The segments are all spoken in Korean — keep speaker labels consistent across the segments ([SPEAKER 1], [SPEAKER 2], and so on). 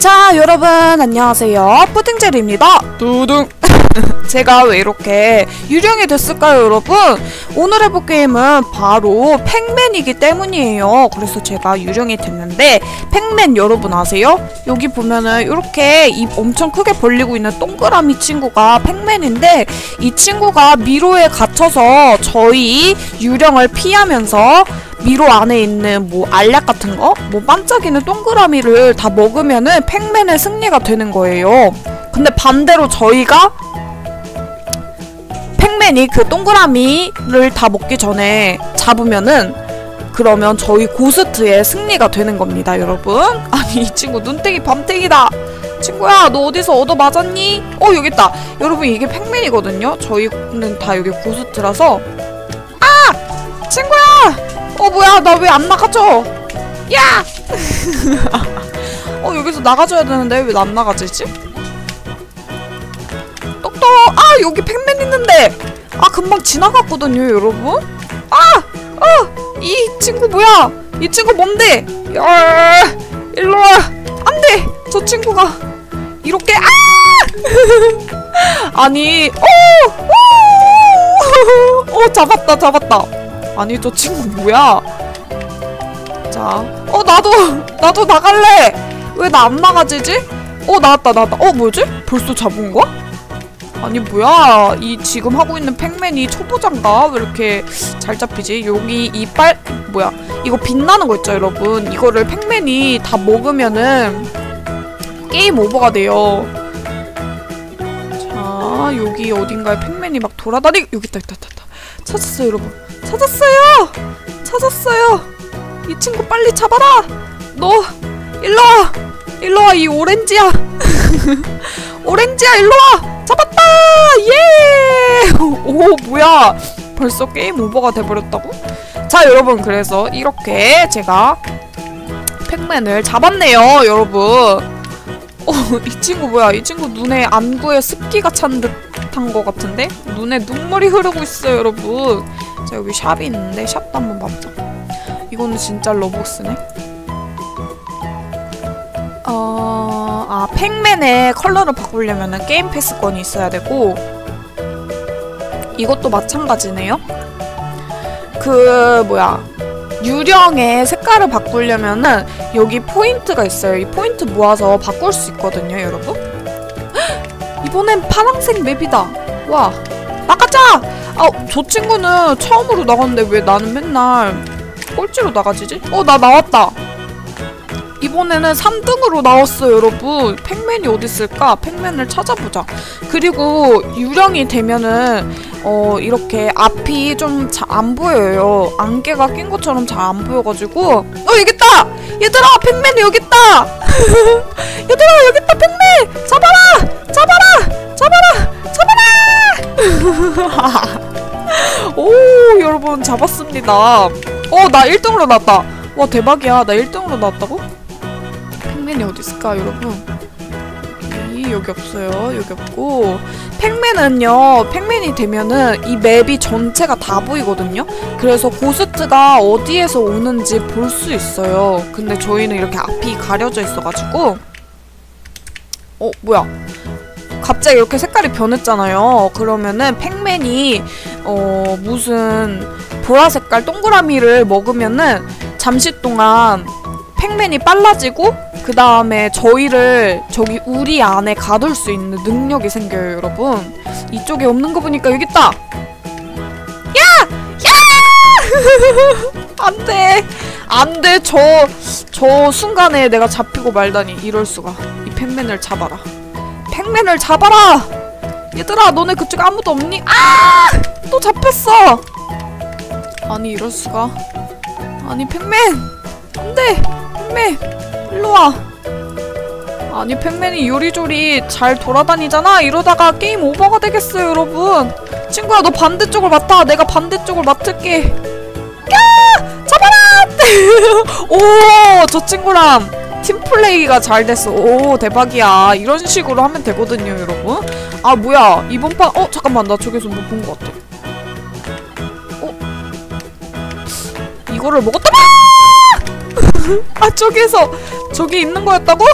[SPEAKER 1] 자 여러분 안녕하세요. 뿌딩젤입니다. 두둥. 제가 왜 이렇게 유령이 됐을까요 여러분? 오늘 해볼 게임은 바로 팩맨이기 때문이에요. 그래서 제가 유령이 됐는데 팩맨 여러분 아세요? 여기 보면은 이렇게 입 엄청 크게 벌리고 있는 동그라미 친구가 팩맨인데 이 친구가 미로에 갇혀서 저희 유령을 피하면서 미로 안에 있는 뭐 알약 같은 거, 뭐 반짝이는 동그라미를 다 먹으면은 팩맨의 승리가 되는 거예요. 근데 반대로 저희가 팩맨이 그 동그라미를 다 먹기 전에 잡으면은 그러면 저희 고스트의 승리가 되는 겁니다, 여러분. 아니 이 친구 눈탱이 밤탱이다. 친구야, 너 어디서 얻어 맞았니? 어 여기 있다. 여러분 이게 팩맨이거든요. 저희는 다 여기 고스트라서 아 친구야. 어 뭐야 나 왜 안 나가죠? 야! 어 여기서 나가줘야 되는데 왜 안 나가지지? 똑똑! 아 여기 팩맨 있는데! 아 금방 지나갔거든요 여러분? 아! 어! 이 친구 뭐야? 이 친구 뭔데? 야! 일로와! 안돼! 저 친구가 이렇게 아! 아니 어! 어! 어 잡았다 잡았다 아니 저 친구 뭐야? 자, 어 나도 나도 나갈래. 왜 나 안 나가지지? 어 나왔다 나왔다. 어 뭐지? 벌써 잡은 거야? 아니 뭐야 이 지금 하고 있는 팩맨이 초보자인가? 왜 이렇게 잘 잡히지? 여기 이빨 뭐야 이거 빛나는 거 있죠 여러분 이거를 팩맨이 다 먹으면은 게임 오버가 돼요 자 여기 어딘가에 팩맨이 막 돌아다니 여기 있다 있다 있다, 있다. 찾았어요 여러분 찾았어요! 찾았어요! 이 친구 빨리 잡아라! 너 일로와! 일로와 이 오렌지야! 오렌지야 일로와! 잡았다! 예! 오 뭐야 벌써 게임 오버가 돼버렸다고? 자 여러분 그래서 이렇게 제가 팩맨을 잡았네요 여러분 어, 이 친구 뭐야 이 친구 눈에 안구에 습기가 찬 듯 한 것 같은데? 눈에 눈물이 흐르고 있어요 여러분. 자 여기 샵이 있는데 샵도 한번 봐보자. 이거는 진짜 러브스네. 어... 아 팩맨의 컬러를 바꾸려면 게임 패스권이 있어야 되고 이것도 마찬가지네요. 그 뭐야. 유령의 색깔을 바꾸려면은 여기 포인트가 있어요. 이 포인트 모아서 바꿀 수 있거든요 여러분 이번엔 파랑색 맵이다 와 나가자! 아, 저 친구는 처음으로 나갔는데 왜 나는 맨날 꼴찌로 나가지지? 어, 나 나왔다. 이번에는 3등으로 나왔어요, 여러분. 팩맨이 어디 있을까? 팩맨을 찾아보자. 그리고 유령이 되면은 어, 이렇게 앞이 좀 안 보여요. 안개가 낀 것처럼 잘 안 보여가지고 어, 있다! 얘들아, 팩맨이 여기 있다! 얘들아, 여기 있다, 팩맨! 잡아라! 잡아라! 잡아라! 잡아라! 오 여러분 잡았습니다 어나 1등으로 나왔다 와 대박이야 나 1등으로 나왔다고? 팩맨이 어디 있을까 여러분 여기 없어요. 여기 없고. 팩맨은요 팩맨이 되면은 이 맵이 전체가 다 보이거든요? 그래서 고스트가 어디에서 오는지 볼 수 있어요. 근데 저희는 이렇게 앞이 가려져 있어가지고. 어 뭐야? 갑자기 이렇게 색깔이 변했잖아요. 그러면은 팩맨이 어 무슨 보라 색깔 동그라미를 먹으면은 잠시 동안 팩맨이 빨라지고 그 다음에 저희를 저기 우리 안에 가둘 수 있는 능력이 생겨요, 여러분. 이쪽에 없는 거 보니까 여기 있다. 야! 야! 안 돼. 안 돼. 저, 저 순간에 내가 잡히고 말다니. 이럴 수가. 이 팩맨을 잡아라. 팩맨을 잡아라! 얘들아 너네 그쪽에 아무도 없니? 아! 또 잡혔어! 아니 이럴 수가 아니 팩맨! 안돼! 팩맨! 일로와 아니 팩맨이 요리조리 잘 돌아다니잖아? 이러다가 게임 오버가 되겠어요 여러분 친구야 너 반대쪽을 맡아 내가 반대쪽을 맡을게 야! 잡아라! 오! 저 친구랑 팀플레이가 잘 됐어. 오 대박이야. 이런 식으로 하면 되거든요 여러분. 아 뭐야 이번 판 어 잠깐만 나 저기서 뭐 본 것 같아. 어? 이거를 먹었다. 아 저기서 저기 있는 거였다고?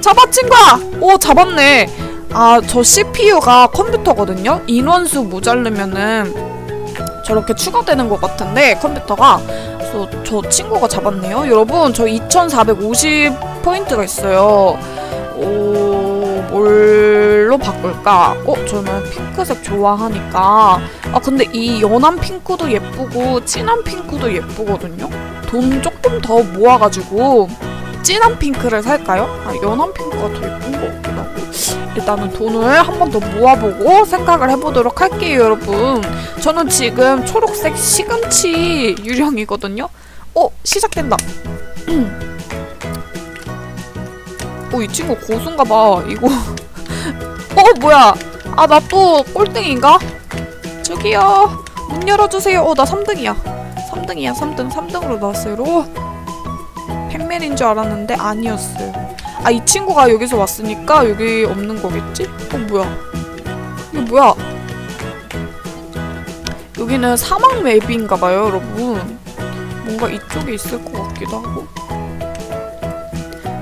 [SPEAKER 1] 잡아 친구야! 오 잡았네. 아 저 CPU가 컴퓨터거든요? 인원수 모자르면은 저렇게 추가되는 것 같은데 컴퓨터가. 그래서 저 친구가 잡았네요. 여러분 저 2450 포인트가 있어요. 오 뭘로 바꿀까? 어 저는 핑크색 좋아하니까. 아 근데 이 연한 핑크도 예쁘고 진한 핑크도 예쁘거든요 돈 조금 더 모아가지고 진한 핑크를 살까요? 아, 연한 핑크가 더 예쁜 것 같기도 하고. 일단은 돈을 한 번 더 모아보고 생각을 해보도록 할게요 여러분. 저는 지금 초록색 시금치 유령이거든요. 어? 시작된다. 어, 이 친구 고수인가봐 이거. 어 뭐야. 아 나 또 꼴등인가? 저기요. 문 열어주세요. 어나 3등이야 3등이야 3등 3등으로 나왔어요 로 팩맨인 줄 알았는데 아니었어요. 아, 이 친구가 여기서 왔으니까 여기 없는 거겠지? 어, 뭐야. 이게 뭐야. 여기는 사막 맵인가봐요, 여러분. 뭔가 이쪽에 있을 것 같기도 하고.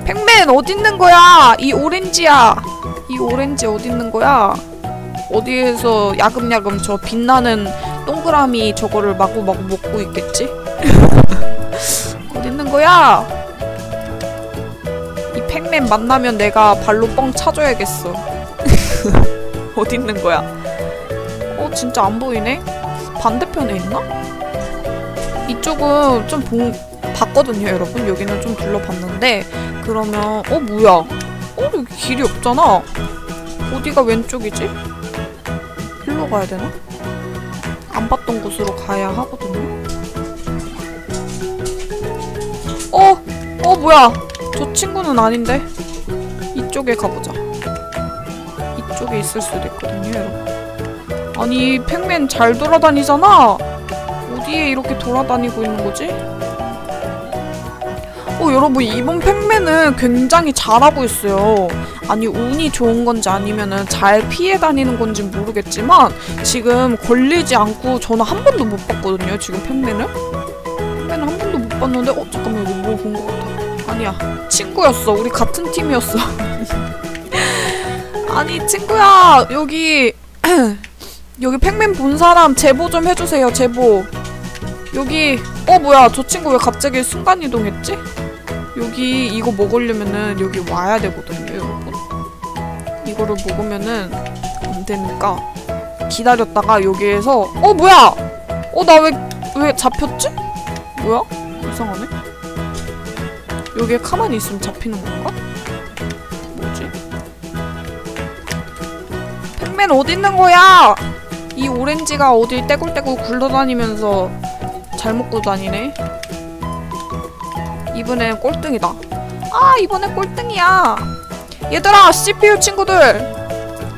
[SPEAKER 1] 팩맨, 어딨는 거야? 이 오렌지야. 이 오렌지 어딨는 거야? 어디에서 야금야금 저 빛나는 동그라미 저거를 마구마구 먹고 있겠지? 어딨는 거야? 이 팩맨 만나면 내가 발로 뻥 차줘야겠어. 어딨는 거야? 어, 진짜 안 보이네? 반대편에 있나? 이쪽은 좀 본, 봤거든요, 여러분. 여기는 좀 둘러봤는데, 그러면, 어, 뭐야? 어, 여기 길이 없잖아? 어디가 왼쪽이지? 일로 가야 되나? 안 봤던 곳으로 가야 하거든요. 어! 어 뭐야 저 친구는 아닌데 이쪽에 가보자 이쪽에 있을 수도 있거든요 여러분 아니 팩맨 잘 돌아다니잖아 어디에 이렇게 돌아다니고 있는 거지? 어 여러분 이번 팩맨은 굉장히 잘하고 있어요 아니 운이 좋은 건지 아니면은 잘 피해 다니는 건지 모르겠지만 지금 걸리지 않고 저는 한 번도 못 봤거든요 지금 팩맨을. 팩맨을 한 번도 못 봤는데 어 잠깐만 여기 뭐본것 같아. 아니야 친구였어. 우리 같은 팀이었어. 아니 친구야 여기 여기 팩맨 본 사람 제보 좀 해주세요 제보. 여기 어 뭐야 저 친구 왜 갑자기 순간이동했지? 여기 이거 먹으려면은 여기 와야 되거든요 이거를 먹으면은 안 되니까 기다렸다가 여기에서 어 뭐야 어 나 왜 왜 잡혔지? 뭐야? 이상하네 여기에 가만히 있으면 잡히는 건가? 뭐지? 팩맨 어디 있는 거야? 이 오렌지가 어딜 떼굴떼굴 굴러다니면서 잘 먹고 다니네. 이번엔 꼴등이다. 아, 이번엔 꼴등이야. 얘들아, CPU 친구들!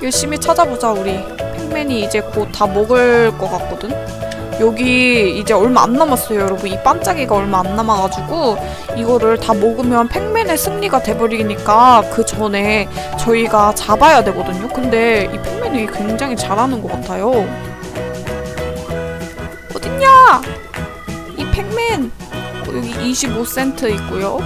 [SPEAKER 1] 열심히 찾아보자, 우리. 팩맨이 이제 곧 다 먹을 것 같거든? 여기 이제 얼마 안 남았어요, 여러분. 이 반짝이가 얼마 안 남아가지고, 이거를 다 먹으면 팩맨의 승리가 돼버리니까, 그 전에 저희가 잡아야 되거든요? 근데 이 팩맨이 굉장히 잘하는 것 같아요. 어딨냐? 이 팩맨! 어, 여기 25센트 있고요.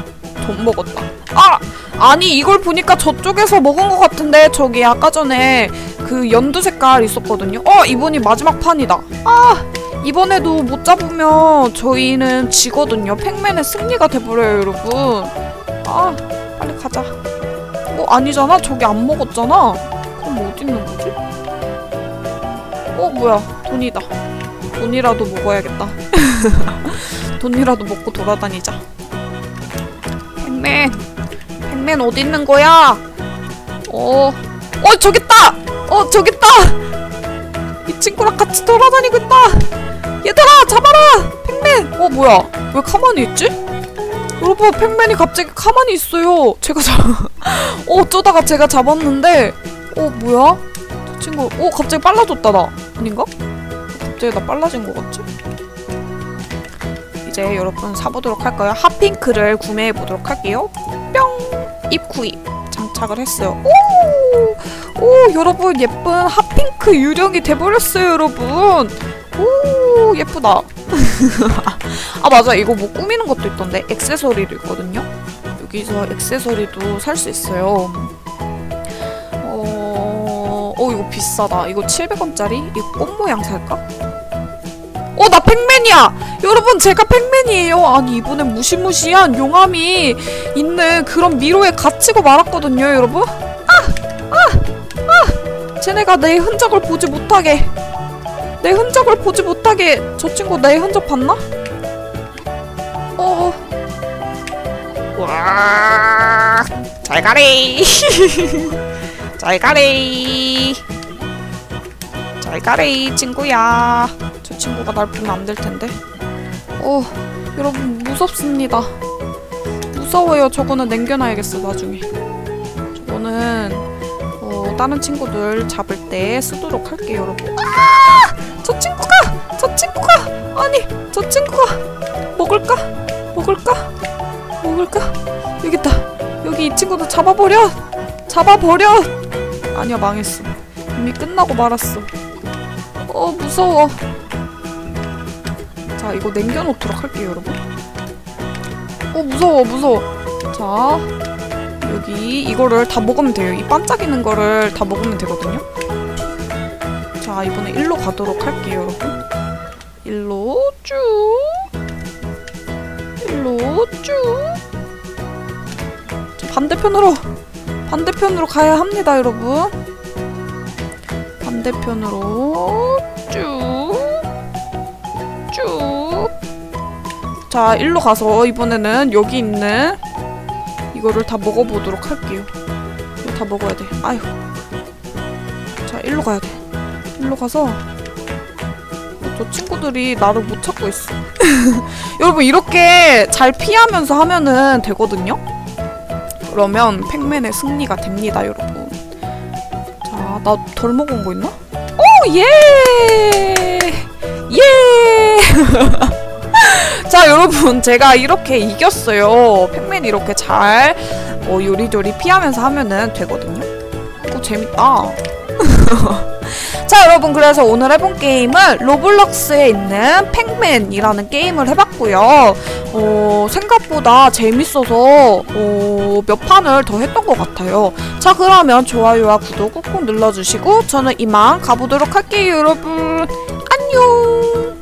[SPEAKER 1] 돈 먹었다. 아! 아니 이걸 보니까 저쪽에서 먹은 것 같은데 저기 아까 전에 그 연두 색깔 있었거든요. 어! 이번이 마지막 판이다. 아! 이번에도 못 잡으면 저희는 지거든요. 팩맨의 승리가 돼버려요 여러분. 아! 빨리 가자. 어 아니잖아? 저기 안 먹었잖아. 그럼 어디 있는 거지? 어 뭐야 돈이다. 돈이라도 먹어야겠다. 돈이라도 먹고 돌아다니자. 팩맨, 팩맨 어디 있는 거야? 어, 어 저기 있다. 어 저기 있다. 이 친구랑 같이 돌아다니고 있다. 얘들아 잡아라. 팩맨. 어 뭐야? 왜 가만히 있지? 여러분 팩맨이 갑자기 가만히 있어요. 제가 잡, 어 어쩌다가 제가 잡았는데, 어 뭐야? 저 친구, 어 갑자기 빨라졌다 나. 아닌가? 갑자기 나 빨라진 것 같지? 이제 여러분 사보도록 할까요? 핫핑크를 구매해 보도록 할게요. 뿅! 입구입 장착을 했어요. 오! 오, 여러분 예쁜 핫핑크 유령이 돼버렸어요, 여러분. 오, 예쁘다. 아, 맞아. 이거 뭐 꾸미는 것도 있던데. 액세서리도 있거든요. 여기서 액세서리도 살 수 있어요. 어, 어 이거 비싸다. 이거 700원짜리? 이거 꽃 모양 살까? 어, 나 팩맨이야! 여러분, 제가 팩맨이에요. 아니, 이번에 무시무시한 용암이 있는 그런 미로에 갇히고 말았거든요, 여러분. 아! 아! 아! 쟤네가 내 흔적을 보지 못하게. 내 흔적을 보지 못하게. 저 친구 내 흔적 봤나? 어,
[SPEAKER 2] 와, 잘 가리. 잘 가리. 잘 가리, 친구야.
[SPEAKER 1] 저 친구가 날 보면 안 될 텐데. 어, 여러분 무섭습니다. 무서워요. 저거는 남겨놔야겠어 나중에. 저거는 어, 다른 친구들 잡을 때 쓰도록 할게요, 여러분. 아! 저 친구가, 저 친구가, 아니, 저 친구가 먹을까? 먹을까? 먹을까? 여기 있다. 여기 이 친구도 잡아버려. 잡아버려. 아니야 망했어. 이미 끝나고 말았어. 어 무서워. 자 이거 남겨놓도록 할게요 여러분. 어 무서워 무서워. 자 여기 이거를 다 먹으면 돼요. 이 반짝이는 거를 다 먹으면 되거든요. 자 이번에 일로 가도록 할게요 여러분. 일로 쭉. 일로 쭉. 자, 반대편으로 반대편으로 가야 합니다 여러분 반대편으로 쭉 쭉. 자, 일로 가서 이번에는 여기 있는 이거를 다 먹어보도록 할게요. 이거 다 먹어야 돼. 아휴. 자, 일로 가야 돼. 일로 가서 어, 저 친구들이 나를 못 찾고 있어. 여러분 이렇게 잘 피하면서 하면은 되거든요. 그러면 팩맨의 승리가 됩니다, 여러분. 자, 나덜 먹은 거 있나? 오, 예! 예! 자, 여러분, 제가 이렇게 이겼어요. 팩맨 이렇게 잘 어, 요리조리 피하면서 하면은 되거든요. 오, 재밌다. 자, 여러분, 그래서 오늘 해본 게임은 로블록스에 있는 팩맨이라는 게임을 해봤고요. 어, 생각보다 재밌어서 어, 몇 판을 더 했던 것 같아요. 자, 그러면 좋아요와 구독 꾹꾹 눌러주시고 저는 이만 가보도록 할게요, 여러분. 안녕!